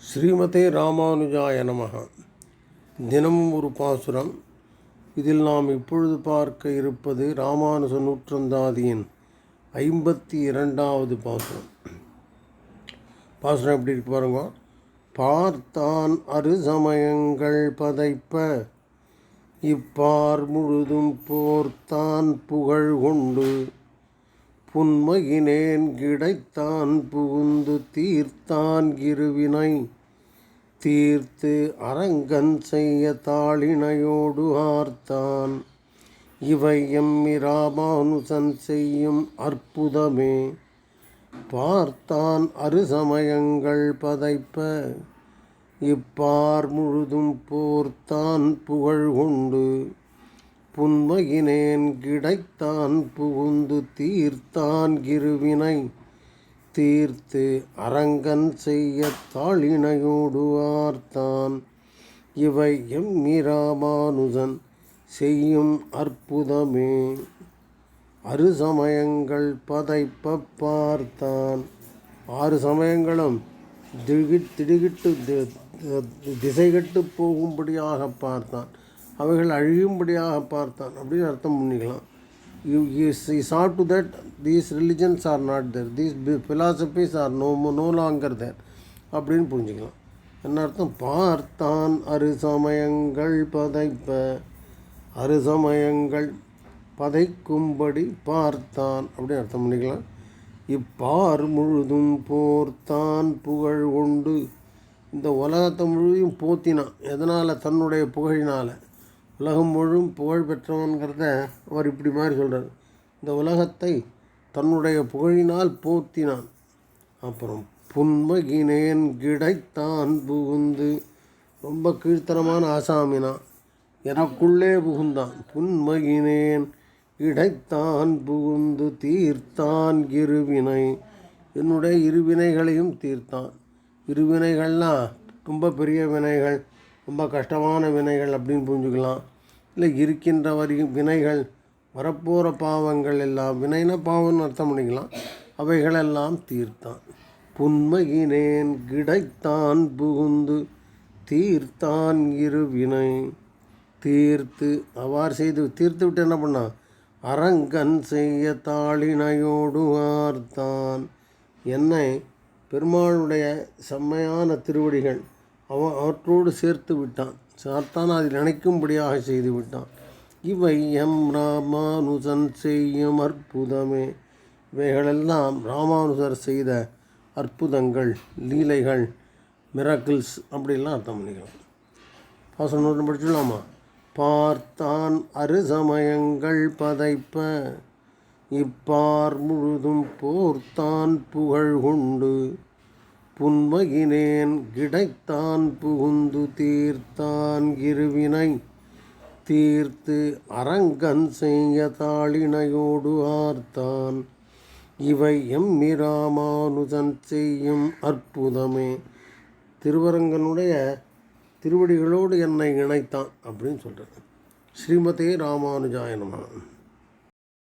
ஸ்ரீமதே ராமானுஜாய நமக. தினமும் ஒரு பாசுரம். இதில் நாம் இப்பொழுது பார்க்க இருப்பது ராமானுஜ நூற்றந்தாதியின் ஐம்பத்தி இரண்டாவது பாசுரம். பாசுரம் எப்படி இருக்கு பாருங்க. பார்த்தான் அரு சமயங்கள் பதைப்ப இப்பார் முழுதும் போர்த்தான் புகழ் கொண்டு. புன்மையினேன் கிடைத்தான் புகுந்து தீர்த்தான் இருவினை தீர்த்து அரங்கன் செய்ய தாளினையோடு ஆர்த்தான். இவை எம்மி ராமானுசன் செய்யும் அற்புதமே. பார்த்தான் அருசமயங்கள் பதைப்ப. இப்பார் முழுதும் போர்த்தான் புகழ் கொண்டு. புன்மையினேன் கிடைத்தான் புகுந்து தீர்த்தான் இருவினை தீர்த்து அரங்கன் செய்ய தாளினையோடு ஆர்த்தான். இவை எம்மிராமானுஜன் செய்யும் அற்புதமே. அரு சமயங்கள் பதைப்ப பார்த்தான். ஆறு சமயங்களும் திகிட் திடுகிட்டு தி- திசைகட்டு போகும்படியாக பார்த்தான். அவைகள் அழியும்படியாக பார்த்தான். அப்படின்னு அர்த்தம் பண்ணிக்கலாம். You is add to that these religions are not there these philosophies are no no longer there அப்படின்னு புரிஞ்சுக்கலாம். என்ன அர்த்தம்? பார்த்தான் அரு சமயங்கள் பதைப்ப அரு சமயங்கள் பதைக்கும்படி பார்த்தான். அப்படின்னு அர்த்தம் பண்ணிக்கலாம். இப்பார் முழுதும் போர்த்தான் புகழ் கொண்டு இந்த உலகத்தை முழுதையும் போத்தினான். எதனால்? தன்னுடைய புகழினால். உலகம் முழும் புகழ் பெற்றவன்கிறத அவர் இப்படி மாதிரி சொல்கிறார் இந்த உலகத்தை தன்னுடைய புகழினால் போத்தினான். அப்புறம் புன்மகினேன் கிடைத்தான் புகுந்து ரொம்ப கீழ்த்தனமான ஆசாமினான் எனக்குள்ளே புகுந்தான். புன்மகினேன் இடைத்தான் புகுந்து தீர்த்தான் இருவினை என்னுடைய இருவினைகளையும் தீர்த்தான். இருவினைகள்லாம் ரொம்ப பெரிய வினைகள். ரொம்ப கஷ்டமான வினைகள் அப்படின்னு புரிஞ்சுக்கலாம். இல்லை இருக்கின்ற வரி வினைகள் வரப்போகிற பாவங்கள் எல்லாம் வினைன பாவம்னு அர்த்தம் பண்ணிக்கலாம். அவைகளெல்லாம் தீர்த்தான். புன்மையினேன் கிடைத்தான் புகுந்து தீர்த்தான் இரு வினை. தீர்த்து அவ்வாறு செய்து தீர்த்து விட்டு என்ன பண்ணான் அரங்கன் செய்ய தாளினையோடு ஆர்த்தான். என்னை பெருமாளுடைய செம்மையான திருவடிகள் அவன் அவற்றோடு சேர்த்து விட்டான். சாத்தான் அதில் நினைக்கும்படியாக செய்து விட்டான். இவை எம் ராமானுசன் செய்யும் அற்புதமே. இவைகளெல்லாம் ராமானுசர் செய்த அற்புதங்கள் லீலைகள் மிராக்கிள்ஸ் அப்படிலாம் அர்த்தம் பண்ணிக்கலாம். பாசம் நோட்டு படிச்சுடலாமா பார்த்தான் அருசமயங்கள் பதைப்ப இப்பார் முழுதும் போர்த்தான் புகழ் கொண்டு புன்மையினேன் கிடைத்தான் புகுந்து தீர்த்தான் இருவினை. தீர்த்து அரங்கன் செய்ய தாளினையோடு ஆர்த்தான். இவை எம்மிராமானுதன் செய்யும் அற்புதமே. திருவரங்கனுடைய திருவடிகளோடு என்னை இணைத்தான் அப்படின்னு சொல்கிறேன் ஸ்ரீமதே ராமானுஜாய